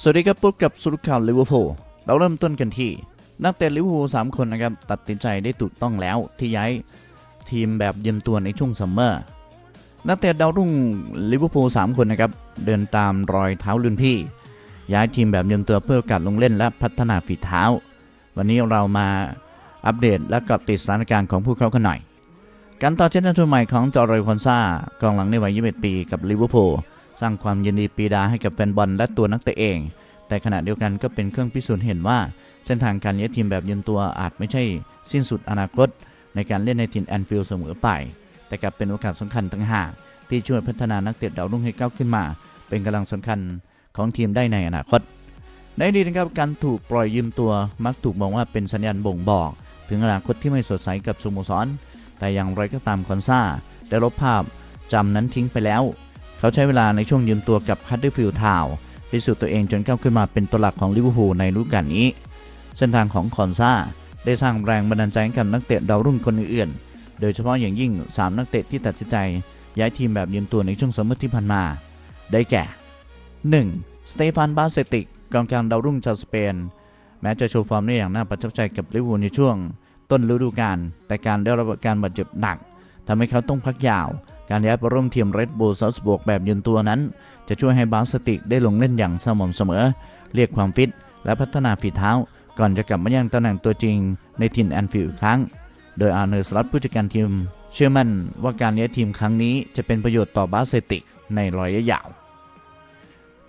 สวัสดีครับพบกับสุรุข่าวลิเวอร์พูลเราเริ่มต้นกันที่ นักเตะลิเวอร์พูลสามคนนะครับตัดสินใจได้ถูกต้องแล้วที่ย้ายทีมแบบยืมตัวในช่วงซัมเมอร์นักเตะดาวรุ่งลิเวอร์พูลสามคนนะครับเดินตามรอยเท้ารุ่นพี่ ย้ายทีมแบบยืมตัวเพื่อกาสลงเล่นและพัฒนาฝีเท้า วันนี้เรามาอัปเดตและกาะติดสถานการณ์ของพวกเขากันหน่อยการต่อเช่นตัวใหม่ของจอร์เรคอนซากองหลังในวัย 21 ปีกับลิเวอร์พูล สร้างความยินดีปีดาให้กับแฟนบอลและตัวนักเตะเอง แต่ขณะเดียวกันก็เป็นเครื่องพิสูจน์เห็นว่า เส้นทางการย้ายทีมแบบยืมตัวอาจไม่ใช่สิ้นสุดอนาคต ในการเล่นในทีมแอนฟิลด์เสมอไป แต่กลับเป็นโอกาสสำคัญต่างหากที่ช่วยพัฒนานักเตะดาวรุ่งให้ก้าวขึ้นมา เป็นกำลังสำคัญของทีมได้ในอนาคต ในอดีตนะครับการถูกปล่อยยืมตัวมักถูกมองว่าเป็นสัญญาณบ่งบอก ถึงอนาคตที่ไม่สดใสกับสโมสร แต่อย่างไรก็ตามคอนซาได้ลบภาพจำนั้นทิ้งไปแล้ว เขาใช้เวลาในช่วงยืมตัวกับฮัตเดอร์ฟิลด์ทาวน์พิสูจน์ตัวเองจนก้าวขึ้นมาเป็นตัวหลักของลิเวอร์พูลในฤดูกาลนี้ เส้นทางของคอนซาได้สร้างแรงบันดาลใจให้กับนักเตะดาวรุ่งคนอื่นๆ โดยเฉพาะอย่างยิ่ง 3 นักเตะที่ตัดสินใจ ย้ายทีมแบบยืมตัวในช่วงซัมมอร์ที่ผ่านมา ได้แก่ 1. สเตฟานบาเซติกกองกลางดาวรุ่งชาวสเปน แม้จะโชว์ฟอร์มได้อย่างน่าประทับใจกับลิเวอร์พูลในช่วง ต้นฤดูกาลแต่การได้รับการบาดเจ็บหนักทำให้เขาต้องพักยาว การย้ายไปร่วมทีมเรดบูลซาสบวกแบบยืนตัวนั้น จะช่วยให้บาสติกได้ลงเล่นอย่างสม่ำเสมอ เรียกความฟิต และพัฒนาฝีเท้า ก่อนจะกลับมายังตำแหน่งตัวจริงในทีมแอนฟิลด์อีกครั้ง โดยอาร์เนอร์สลอตผู้จัดการทีม เชื่อมั่นว่าการย้ายทีมครั้งนี้จะเป็นประโยชน์ต่อบาสติกในระยะยาว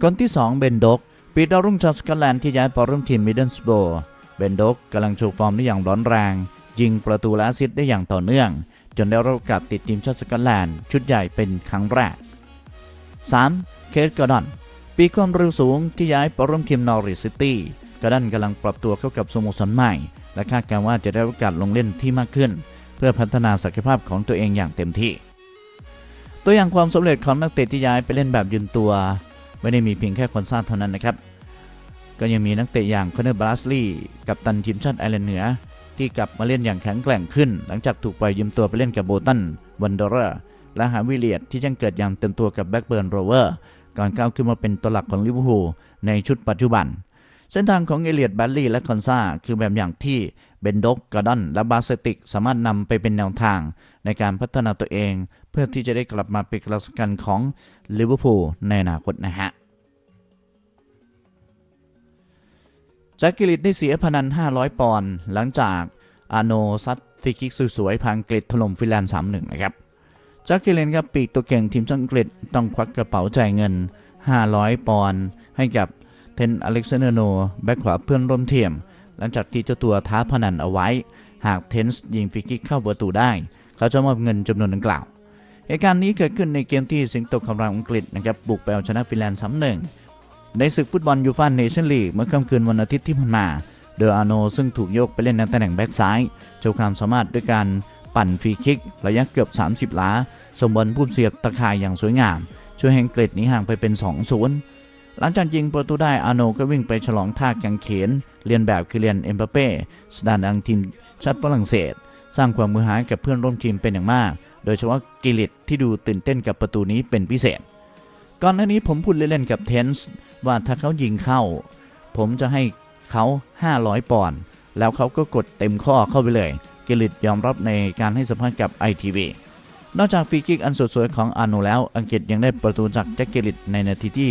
คนที่ 2 เบนด็อกปีดาวรุ่งชาวสกอตแลนด์ที่ย้ายไปร่วมทีมมิดเดิลสโบร์เบนด็อกกำลังโชว์ฟอร์มได้อย่างร้อนแรง ยิงประตูและซิสต์ได้อย่างต่อเนื่อง จนได้รับโอกาสติดทีมชาติสกอตแลนด์ชุดใหญ่เป็นครั้งแรก 3. เคทกอร์ดอน ปีความเร็วสูงที่ย้ายไปร่วมทีมนอริสซิตี้กอร์ดอนกำลังปรับตัวเข้ากับสโมสรใหม่ และคาดการว่าจะได้โอกาสลงเล่นที่มากขึ้น เพื่อพัฒนาศักยภาพของตัวเองอย่างเต็มที่ ตัวอย่างความสำเร็จของนักเตะที่ย้ายไปเล่นแบบยืนตัว ไม่ได้มีเพียงแค่คนสร้าเท่านั้นนะครับก็ยังมีนักเตะอย่างคอนเนอร์บราสลีย์กับตันทีมชาติไอร์แลนด์เหนือ ที่กลับมาเล่นอย่างแข็งแกร่งขึ้น หลังจากถูกปล่อยยืมตัวไปเล่นกับโบตันวันเดอร์และหาวิเลียดที่ยังเกิดอย่างเต็มตัวกับแบ็กเบิร์นโรเวอร์ก่อนก้าวขึ้นมาเป็นตัวหลักของลิเวอร์พูลในชุดปัจจุบัน เส้นทางของเอเลียดแบลลี่และคอนซาคือแบบอย่างที่เบนด็อกกอร์ดอนและบาสติกสามารถนำไปเป็นแนวทาง ในการพัฒนาตัวเอง เพื่อที่จะได้กลับมาเป็นกำลังสำคัญของลิเวอร์พูลในอนาคตนะฮะ แจ็คกิลิตได้เสียพนัน 500 ปอนด์หลังจากอาโนซัดฟรีคิกสวยๆพังกฤษถล่มฟินแลนด์3-1 นะครับแจ็คกิลินครับปีกตัวเก่งทีมชาติอังกฤษต้องควักกระเป๋าจ่ายเงิน 500 ปอนด์ให้กับเทนอเล็กซานเดอร์โนแบ็คขวาเพื่อนร่วมทีมหลังจากที่เจ้าตัวท้าพนันเอาไว้ หากเทนส์ยิงฟรีคิกเข้าประตูได้ เขาจะมอบเงินจำนวนดังกล่าวเหตุการณ์นี้เกิดขึ้นในเกมที่สิงโตคำรามอังกฤษนะครับบุกไปเอาชนะฟินแลนด์3-1 ในศึกฟุตบอลยูฟ่าเนชั่นลีกเมื่อค่ำคืนวันอาทิตย์ที่ผ่านมาโดยอาโนซึ่งถูกโยกไปเล่นในตำแหน่งแบ็กซ้ายโชว์ความสามารถด้วยการปั่นฟรีคิก ระยะเกือบ 30ล้าสมบอลผู้เสียบตะข่ายอย่างสวยงาม ช่วยให้อังกฤษนีห่างไปเป็น 2-0 หลังจากยิงประตูได้อาโนก็วิ่งไปฉลองท่ากังเขนเรียนแบบคิเลียนเอ็มบัปเป้สตาร์ดังทีมชาติฝรั่งเศส สร้างความมือหายกับเพื่อนร่วมทีมเป็นอย่างมาก โดยเฉพาะกิลิตที่ดูตื่นเต้นกับประตูนี้เป็นพิเศษ ก่อนหน้านี้ผมพูดเล่นๆกับเทนส์ว่าถ้าเขายิงเข้า ผมจะให้เขา 500 ปอนด์แล้วเขาก็กดเต็มข้อเข้าไปเลย กิลิตยอมรับในการให้สัมภาษณ์กับ ITV นอกจากฟรีคิกอันสดสวยของอาโนแล้ว อังกฤษยังได้ประตูจากแจ็คกิลิตในนาทีที่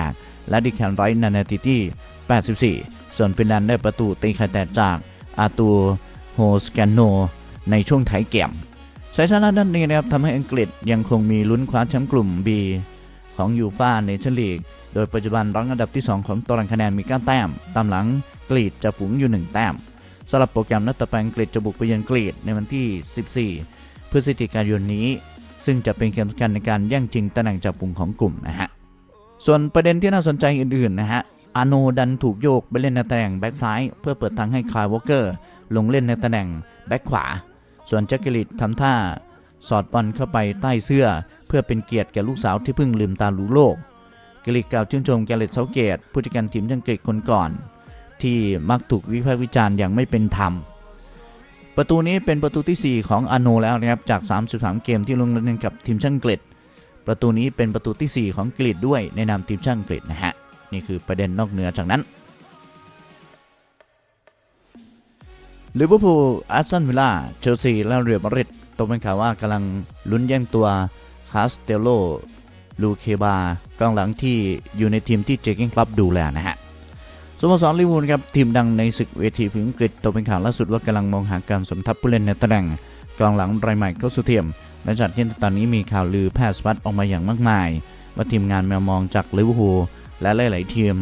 18 และดิแคนไรท์ในนาทีที่ 84 ส่วนฟินแลนด์ได้ประตูตีไข่แตกจากอาตูโฮสแกนโน ในช่วงท้ายเกมชัยชนะด้านนี้นะครับทำให้อังกฤษยังคงมีลุ้นคว้าแชมป์กลุ่ม B ของยูฟ่าเนชั่นลีก โดยปัจจุบันรั้งอันดับที่ 2 ของตารางคะแนนมี 9 แต้ม ตามหลังกรีดจะฝูงอยู่ 1 แต้มสำหรับโปรแกรมนัดต่อไปอังกฤษจะบุกไปเยือนกรีดในวันที่ 14 พฤศจิกายนนี้ ซึ่งจะเป็นเกมสำคัญในการแย่งชิงตำแหน่งจากฝูงของกลุ่มนะฮะ ส่วนประเด็นที่น่าสนใจอื่นๆนะฮะ อาโนดันถูกโยกไปเล่นในตำแหน่งแบ็กซ้ายเพื่อเปิดทางให้คายวอลเกอร์ลงเล่นในตำแหน่งแบ็กขวา ส่วนแจ็คเกลิตทำท่า สอดบอลเข้าไปใต้เสื้อ เพื่อเป็นเกียรติแก่ลูกสาวที่เพิ่งลืมตารู้โลกกิลิตกล่าวชื่นชมแกเรตเซาเกตผู้จัดการทีมอังกฤษคนก่อน ที่มักถูกวิพากษ์วิจารณ์อย่างไม่เป็นธรรม ประตูนี้เป็นประตูทีสี่4 ของอาโนแล้วนะครับจาก 33 เกมที่ลงเล่นกับทีมชาติอังกฤษ ประตูนี้เป็นประตูทีสี่ 4 ของกรีดด้วยในนามทีมชาติอังกฤษนะฮะนี่คือประเด็นนอกเหนือจากนั้นลิเวอร์พูลอาร์เซนวิลล่าเชลซีและเรอัลมาดริด ตกเป็นข่าวว่ากำลังลุ้นแย่งตัวคาสเตโลลูเคบากองหลังที่อยู่ในทีมที่เจเก้งคลับดูแลนะฮะสโมสรลิเวอร์พูลครับทีมดังในศึกเวทีพิมพ์อังกฤษตกเป็นข่าวล่าสุดว่ากำลังมองหาการสมทับผู้เล่นในตำแหน่งกองหลังรายใหม่เข้าสู่ทีมหลังจากที่ตอนนี้มีข่าวลือแพร่สะพัดออกมาอย่างมากมาย ว่าทีมงานแมวมองจากลิเวอร์พูลและหลาย ๆ ทีม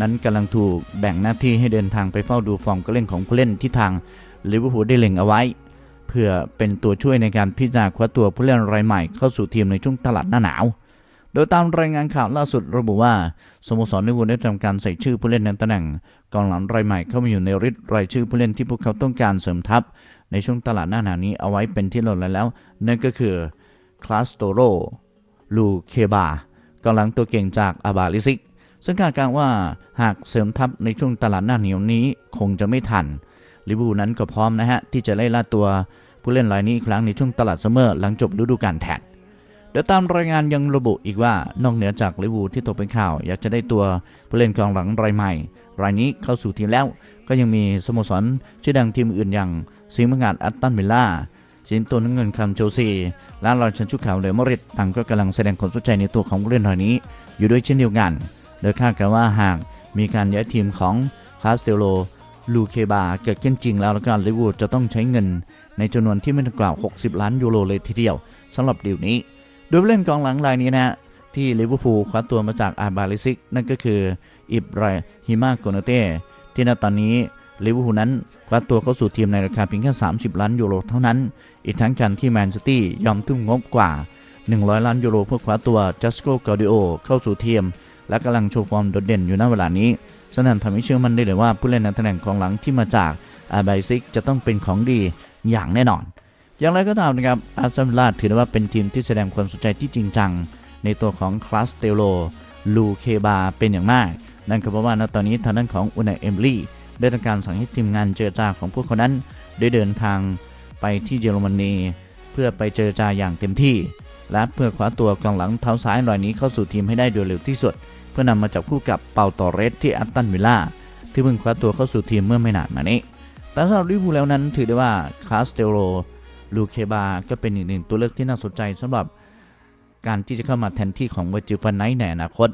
นั้นกำลังถูกแบ่งหน้าที่ให้เดินทางไปเฝ้าดูฟอร์มการเล่นของผู้เล่นที่ทางลิเวอร์พูลได้เล็งเอาไว้ เพื่อเป็นตัวช่วยในการพิจารณาคว้าตัวผู้เล่นรายใหม่เข้าสู่ทีมในช่วงตลาดหน้าหนาว โดยตามรายงานข่าวล่าสุดระบุว่าสโมสรลิเวอร์พูลได้ทำการใส่ชื่อผู้เล่นในตำแหน่งกองหลังรายใหม่เข้ามาอยู่ในริดรายชื่อผู้เล่นที่พวกเขาต้องการเสริมทัพ ในช่วงตลาดหน้าหนาวนี้เอาไว้เป็นที่เรียบร้อยแล้ว นั่นก็คือคลาสโตโรลูเคบากองหลังตัวเก่งจากอาบาลิซิกซึ่งคาดการณ์ว่าหากเสริมทัพในช่วงตลาดหน้าหนาวนี้คงจะไม่ทันเวอร์พูลนั้นก็พร้อมนะฮะ ที่จะไล่ล่าตัวผู้เล่นรายนี้อีกครั้งในช่วงตลาดซัมเมอร์หลังจบฤดูกาลแทนโดยตามรายงานยังระบุอีกว่านอกเหนือจากลิเวอร์พูลที่ตกเป็นข่าว อยากจะได้ตัวผู้เล่นกองหลังรายใหม่ รายนี้เข้าสู่ทีมแล้ว ก็ยังมีสโมสรชื่อดังทีมอื่นอย่างซิมงานอัตตันวิลล่าสินโตนเงินคำเชลซีและรอยชันชุกขาวเรอัลมริดต่างก็กำลังแสดงความสนใจในตัวของผู้เล่นรายนี้ อยู่ด้วยเช่นเดียวกัน โดยคาดกันว่าหากมีการย้ายทีมของคาสเตโล ลูเคบาเกิดขึ้นจริงแล้วแล้วก็ลิเวอร์พูลจะต้องใช้เงิน ในจำนวนที่ไม่ต่ำกว่า60 ล้านยูโรเลยทีเดียวสำหรับดีลนี้ โดยผู้เล่นกองหลังรายนี้นะฮะที่ลิเวอร์พูลคว้าตัวมาจากอาบาลิซิก นั่นก็คืออิบราฮิมาโกนเต้ที่ณตอนนี้ลิเวอร์พูลนั้นคว้าตัวเข้าสู่ทีมในราคาเพียงแค่ 30 ล้านยูโรเท่านั้น อีกทั้งการที่แมนซิตี้ยอมทุ่มงบกว่า 100 ล้านยูโรเพื่อคว้าตัวจัสโกกอดิโอเข้าสู่ทีม และกำลังโชว์ฟอร์มโดดเด่นอยู่ณเวลานี้ ฉะนั้นทำให้เชื่อมั่นได้เลยว่าผู้เล่นในตำแหน่งกองหลังที่มาจากอาบาลิซิกจะต้องเป็นของดีอย่างแน่นอน อย่างไรก็ตามนะครับอาร์เซนอลถือได้ว่าเป็นทีมที่แสดงความสนใจที่จริงจัง ในตัวของคลาสเตโลลูเคบาเป็นอย่างมาก นั่นก็เพราะว่าณตอนนี้ทางด้านของอุนายเอมลี่ได้ทำการสั่งให้ทีมงานเจรจาของพวกเขานั้น ได้เดินทางไปที่เยอรมนีเพื่อไปเจรจาอย่างเต็มที่ และเพื่อคว้าตัวกองหลังเท้าซ้ายรายนี้เข้าสู่ทีมให้ได้โดยเร็วที่สุด พื่อนำมาจับคู่กับเปาตอเรสที่อัตตันวิลล่าที่เพิ่งคว้าตัวเข้าสู่ทีมเมื่อไม่นานมานี้ แต่สำหรับลิเวอร์พูลแล้วนั้นถือได้ว่าคาสเตโลลูเคบาก็เป็นอีกหนึ่งตัวเลือกที่น่าสนใจสำหรับการที่จะเข้ามาแทนที่ของเวจิฟันไนในอนาคต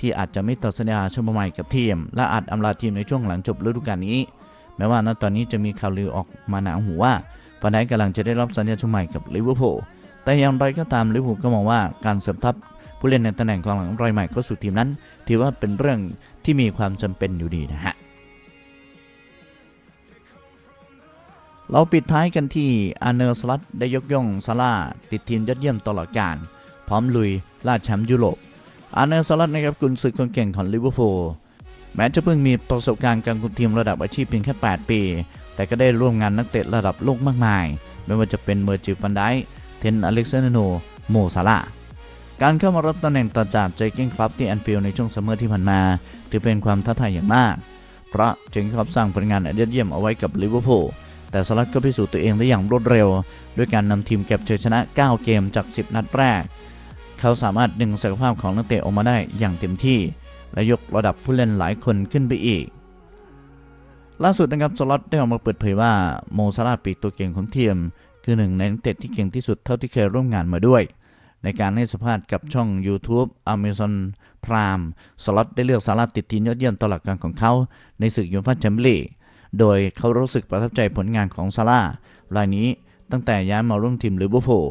ที่อาจจะไม่ต่อสัญญาชั่วโมงใหม่กับทีม และอาจอำลาทีมในช่วงหลังจบฤดูกาลนี้ แม้ว่าณตอนนี้จะมีข่าวลือออกมาหนาหูว่าฟันไนกำลังจะได้รับสัญญาชั่วโมงใหม่กับลิเวอร์พูลแต่อย่างไรก็ตามลิเวอร์พูลก็มองว่าการเสริมทัพ ผู้เล่นในตำแหน่งกองหลังรายใหม่เข้าสู่ทีมนั้น ถือว่าเป็นเรื่องที่มีความจำเป็นอยู่ดีนะฮะเราปิดท้ายกันที่อาเนอร์สลัตได้ยกย่องซาร่าติดทีมยอดเยี่ยมตลอดการพร้อมลุยล่าแชมป์ยุโรปอาเนอร์สลัตนะครับกุนซือคนเก่งของลิเวอร์พูลแม้จะเพิ่งมีประสบการณ์การคุมทีมระดับอาชีพเพียงแค่ 8 ปี แต่ก็ได้ร่วมงานนักเตะระดับโลกมากมาย ไม่ว่าจะเป็นเมอร์จิฟันไดเทนอเล็กซานโนโมซาร่า การเข้ามารับตำแหน่งต่อจากเจเก้งคลับที่แอนฟิลด์ในช่วงซัมเมอร์ที่ผ่านมา ถือเป็นความท้าทายอย่างมาก เพราะเจเก้งคลับสร้างผลงานอันยอดเยี่ยมเอาไว้กับลิเวอร์พูลแต่สลัดก็พิสูจน์ตัวเองได้อย่างรวดเร็ว ด้วยการนำทีมเก็บชัยชนะ 9 เกมจาก 10 นัดแรก เขาสามารถดึงศักยภาพของนักเตะออกมาได้อย่างเต็มที่ และยกระดับผู้เล่นหลายคนขึ้นไปอีก ล่าสุดนะครับสล็อตได้ออกมาเปิดเผยว่าโมซาลาปีกตัวเก่งของทีม คือหนึ่งในนักเตะที่เก่งที่สุดเท่าที่เคยร่วมงานมาด้วย ในการให้สัมภาษณ์กับช่อง YouTube Amazon Prime สล็อตได้เลือกซาลาติดทีมยอดเยี่ยมตลอดการของเขา ในศึกยูฟ่าแชมเปี้ยนลีกโดยเขารู้สึกประทับใจผลงานของซาร่ารายนี้ตั้งแต่ย้ายมาร่วมทีมลิเวอร์พูล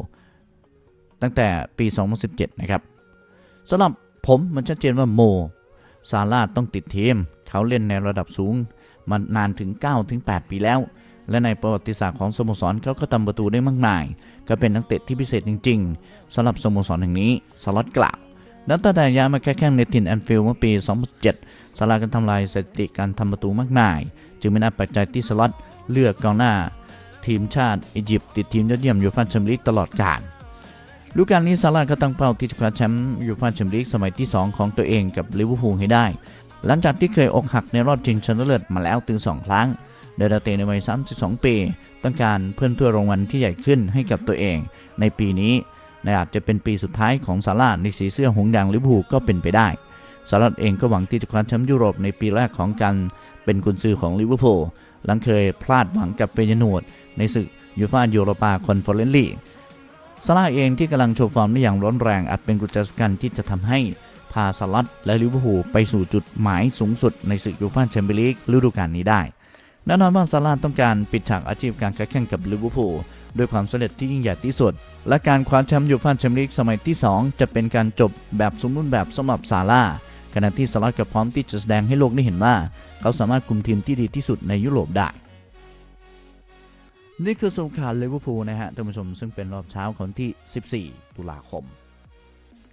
ตั้งแต่ปี 2017 นะครับสำหรับผมมันชัดเจนว่าโมซาร่าต้องติดทีม เขาเล่นในระดับสูง มานานถึง 9-8 ปีแล้ว และในประวัติศาสตร์ของสโมสรเขาก็ทำประตูได้มากมาย ก็เป็นนักเตะที่พิเศษจริง ๆสำหรับสโมสรแห่งนี้สล็อตกล่าวนับตั้งแต่ย้ายมาแค่แข่งในถิ่นแอนฟิลด์เมื่อปี 2017ซาราห์ก็ทำลายสถิติการทำประตูมากมาย จึงไม่น่าแปลกใจที่สล็อตเลือกกองหน้า ทีมชาติอียิปต์ติดทีมยอดเยี่ยมยูฟ่าแชมเปี้ยนลีกตลอดกาลฤดูกาลนี้ซาร่าห์ก็ตั้งเป้าที่จะคว้าแชมป์ยูฟ่าแชมเปี้ยนลีกสมัยที่ 2 ของตัวเองกับลิเวอร์พูลให้ได้ หลังจากที่เคยอกหักในรอบชิงชนะเลิศมาแล้วถึง 2 ครั้ง โดยดาเตในวัย 32 ปี ต้องการเพื่อนถ้วยรางวัลที่ใหญ่ขึ้นให้กับตัวเอง ในปีนี้ในอาจจะเป็นปีสุดท้ายของซาร่าในสีเสื้อหงส์แดงลิเวอร์พูก็เป็นไปได้ซาลัดเองก็หวังที่จะคว้าแชมป์ยุโรปในปีแรกของการเป็นกุนซือของลิเวอร์พูลหลังเคยพลาดหวังกับเฟยนูดในศึกยูฟ่ายูโรปาคอนเฟอเรนซ์ลีกซาลาห์เองที่กำลังโชว์ฟอร์มได้อย่างร้อนแรงอาจเป็นกุญแจสำคัญที่จะทำให้พาซาลัดและลิเวอร์พูลไปสู่จุดหมายสูงสุดในศึกยูฟ่าแชมเปี้ยนลีกฤดูกาลนี้ได้ แน่นอนว่าซาลาห์ต้องการปิดฉากอาชีพการแข่งกับลิเวอร์พูลด้วยความสำเร็จที่ยิ่งใหญ่ที่สุด และการคว้าแชมป์ยูฟ่าแชมเปี้ยนลีกสมัยที่ 2 จะเป็นการจบแบบสมบูรณ์แบบสำหรับซาลาห์ขณะที่ซาลาห์ก็พร้อมที่จะแสดงให้โลกได้เห็นว่า เขาสามารถคุมทีมที่ดีที่สุดในยุโรปได้ นี่คือสงครามลิเวอร์พูลนะฮะท่านผู้ชมซึ่งเป็นรอบเช้าของที่ 14 ตุลาคม